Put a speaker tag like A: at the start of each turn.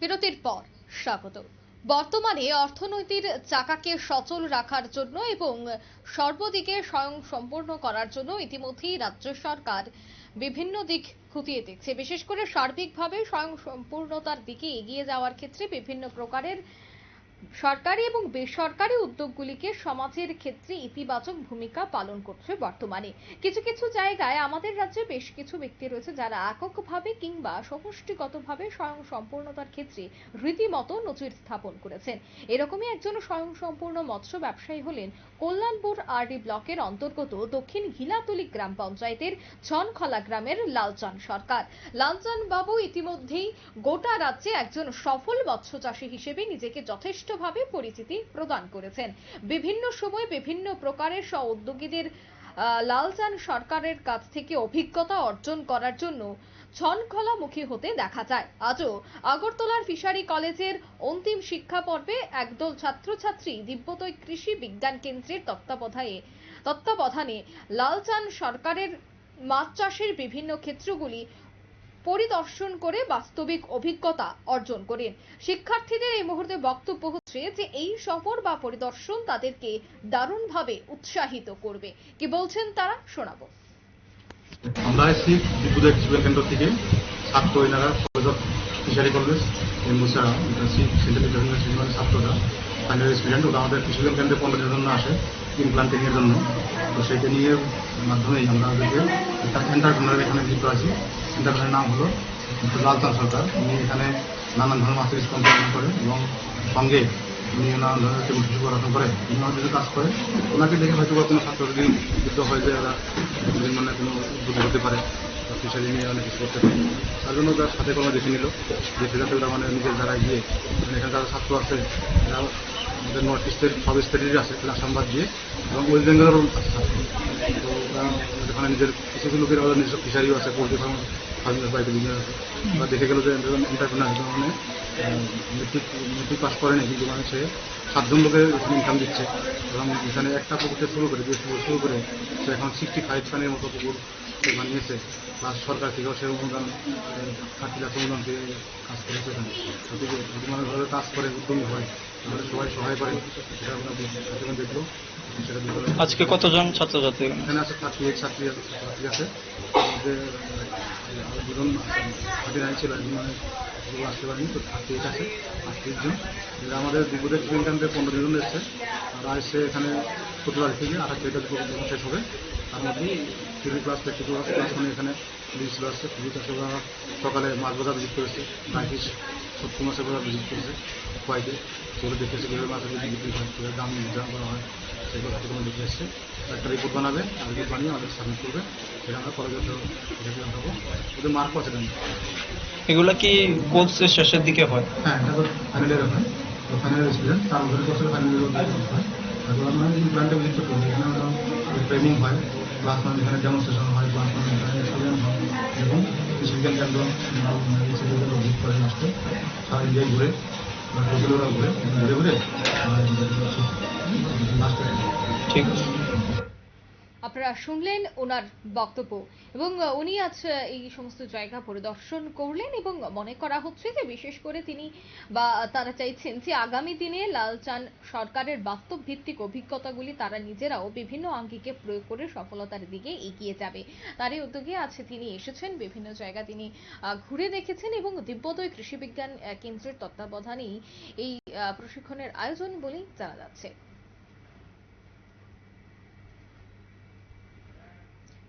A: বিরতির পর স্বাগত। বর্তমানে অর্থনৈতিক চাকাকে সচল রাখার জন্য এবং সর্বদিকে স্বয়ং সম্পূর্ণ করার জন্য ইতিমধ্যেই রাজ্য সরকার বিভিন্ন দিক খতিয়ে দেখছে। বিশেষ করে সার্বিকভাবে স্বয়ং সম্পূর্ণতার দিকে এগিয়ে যাওয়ার ক্ষেত্রে বিভিন্ন প্রকারের সরকারি এবং বেসরকারি উদ্যোগগুলিকে সমাজের ক্ষেত্রে ইতিবাচক ভূমিকা পালন করছে বর্তমানে। কিছু কিছু জায়গায় আমাদের রাজ্যে বেশ কিছু ব্যক্তি রয়েছে যারা এককভাবে কিংবা সমষ্টিগতভাবে স্বয়ং সম্পূর্ণতার ক্ষেত্রে রীতিমতো নজির স্থাপন করেছেন। এরকমই একজন স্বয়ং সম্পূর্ণ মৎস্য ব্যবসায়ী হলেন কল্যাণপুর আরডি ব্লকের অন্তর্গত দক্ষিণ ঘিলাতলি গ্রাম পঞ্চায়েতের ছনখলা গ্রামের লালচান সরকার। লালচান বাবু ইতিমধ্যেই গোটা রাজ্যে একজন সফল মৎস্য চাষী হিসেবে নিজেকে যথেষ্টভাবে পরিচিতি প্রদান করেছেন। বিভিন্ন সময় বিভিন্ন প্রকারের স্ব উদ্যোগীদের লালচান সরকারের কাছ থেকে অভিজ্ঞতা অর্জন করার জন্য ছনখলামুখী হতে দেখা যায়। আজও আগরতলার ফিশারি কলেজের অন্তিম শিক্ষা পর্বে একদল ছাত্রছাত্রী দিব্যতৈ কৃষি বিজ্ঞান কেন্দ্রের তত্ত্বাবধানে তত্ত্বাবধানে লালচান সরকারের মাছ চাষের বিভিন্ন ক্ষেত্রগুলি পরিদর্শন করে বাস্তবিক অভিজ্ঞতা অর্জন করেন শিক্ষার্থীদের এই মুহূর্তে বক্তব্য হচ্ছে যে, এই সফর বা পরিদর্শন তাদেরকে দারুণভাবে উৎসাহিত করবে। কি বলছেন তারা? শোনাবো।
B: আমরা এসেছি বিপুদের কৃষিবিজ্ঞান কেন্দ্র থেকে। ছাত্র এনারা কলেজ অফ ফিশারি কলেজ এমবুসারা সেন্ট্রাল ইন্টারন্যাশনাল মানে ছাত্ররা ফাইনাল স্টুডেন্ট ওরা আমাদের কৃষিবিজ্ঞান কেন্দ্রে পনেরো জন্য আসে ইমপ্লান্টিং এর জন্য। তো সেই ট্রেনিংয়ের মাধ্যমেই আমরা ওদেরকে একটা এন্টারপ্রেনার এখানে যুক্ত আছি। এন্টারপ্রেনার নাম হলো লালচাঁদ সরকার। উনি এখানে নানান ধরনের মাছের স্পন্সর করে এবং সঙ্গে উনি নানান ধরনের টেবিল শিশু পড়াশোনা করে উনি আমাদের কাজ করে। ওনাকে দেখে হয়তো বা কোনো ছাত্র যদি যুদ্ধ হয় যে ওরা যদি মানে কোনো উদ্যোগ হতে পারে ফিশারি নিয়ে অনেক কিছু করতে পারে। তার জন্য তার সাথে কোনো দেখে নিল। দেখে যাতে ওরা মানে নিজের দ্বারায় গিয়ে মানে এখানে যারা ছাত্র আছে আমাদের নর্থ ইস্টের সব স্টেটেরই আছে, তারা সংবাদ দিয়ে এবং ওয়েস্ট বেঙ্গলেরও আছে নিজের কিছু কিছু লোকের ওদের নিজস্ব ফিশারিও আছে, পোলট্রি ফার্ম ফার্মিং বাড়িতে বিজনেস আছে ওরা দেখে গেলো যে এন্টারপ্রেনার মানে মেট্রিক মেট্রিক পাস করেনি কিন্তু মানে সে সাতজন লোকের ইনকাম দিচ্ছে। এবং এখানে একটা পুকুর থেকে শুরু করে, যে পুকুর শুরু করে সে এখন সিক্সটি ফাইভ পানের মতো পুকুর সে বানিয়েছে। প্লাস সরকার থেকেও সে অনুদান থার্টি লাখ অনুদান পেয়ে কাজ করেছে এখানে। যদি মানুষভাবে কাজ করে, উদ্যমী হয় সবাই সহায় সেটা সেটা
C: আজকে কতজন ছাত্রছাত্রী?
B: এখানে আছে এক ছাত্রী আছে ছাত্রী আছে। ছিল মানে আসতে পারেনি থার্টি এইট আছে আমাদের বিপদের ট্রেন ক্যাম্পে পনেরো জন এসছে। আর এসে এখানে প্রতিবার থেকে আঠাশ শেষ হবে। তার মধ্যে থ্রি ক্লাস প্র্যাকটিক্যাল ক্লাস এখানে সকালে মাছ বাজার ভিজিট করেছে। বাইশ সত্তর মাসে বাজার ভিজিট করেছে খোয়াইতে। সেগুলো দেখেছে কীভাবে মাছের যদি বিক্রি হয় কীভাবে দাম নির্ধারণ করা হয়। সেগুলো হাতে কোনো দেখে এসছে। একটা রিপোর্ট বানাবে আর রিপোর্ট বানিয়ে আমাদের সাবমিট করবে। সেটা আমরা কলেজের থেকে দেবো ওদের মার্ক আছে
C: এগুলা কি কোর্সের শেষের দিকে হয়?
B: হ্যাঁ এটা তো ফাইনাল ইয়ার হয় তো ফাইনাল স্টুডেন্ট তার মধ্যে বছর ফাইনাল ইয়ার হয় তারপর আমরা এই প্ল্যানটা ভিজিট করতে এখানে আমরা ট্রেনিং হয়। মানে এখানে ডেমনস্ট্রেশন হয় মানে এখানে এক্সপিরিয়েন্স হয় এবং কৃষিবিজ্ঞান কেন্দ্র সেগুলো ভিজিট করে লাস্টে সারা ইন্ডিয়ায় ঘুরে ঘুরে ঘুরে ঘুরে
C: ঠিক আছে
A: আপনারা শুনলেন ওনার বক্তব্য এবং উনি আজ এই সমস্ত জায়গা পরিদর্শন করলেন এবং মনে করা হচ্ছে যে বিশেষ করে তিনি বা তারা চাইছেন যে আগামী দিনে লালচান সরকারের বাস্তব ভিত্তিক অভিজ্ঞতাগুলি তারা নিজেরাও বিভিন্ন আঙ্গিকে প্রয়োগ করে সফলতার দিকে এগিয়ে যাবে। তারই উদ্যোগে আছে তিনি এসেছেন, বিভিন্ন জায়গা তিনি ঘুরে দেখেছেন এবং দিব্যদয় কৃষি বিজ্ঞান কেন্দ্রের তত্ত্বাবধানেই এই প্রশিক্ষণের আয়োজন বলেই জানা যাচ্ছে।